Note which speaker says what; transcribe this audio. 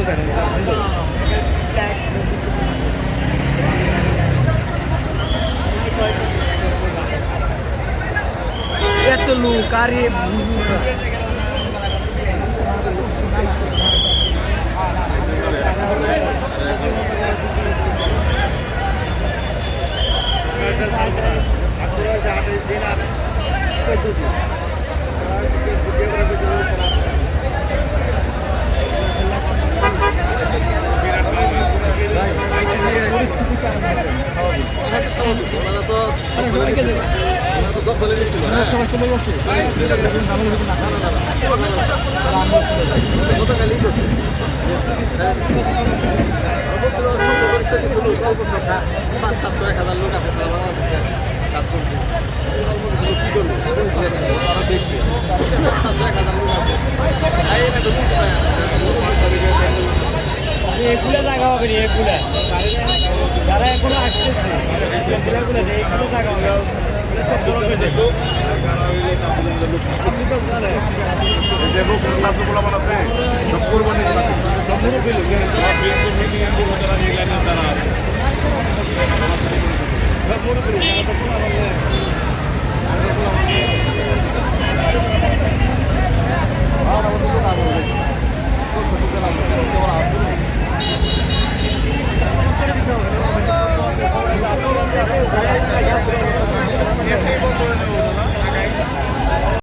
Speaker 1: കൊണ്ട് തരുന്നത് এত লোক আর আঠাশ দিন আর পয়সা দিন
Speaker 2: পাঁচ সাতশো এক হাজার লোক আছে তারা কাজ করছে বেশি সাতশো এক হাজার লোক
Speaker 1: এগুলো জায়গা হবে। এগুলো যারা এখনও আসতেছে এগুলো এগুলো জায়গা
Speaker 3: আছে সব কোরবানির সাথে। তারা আছে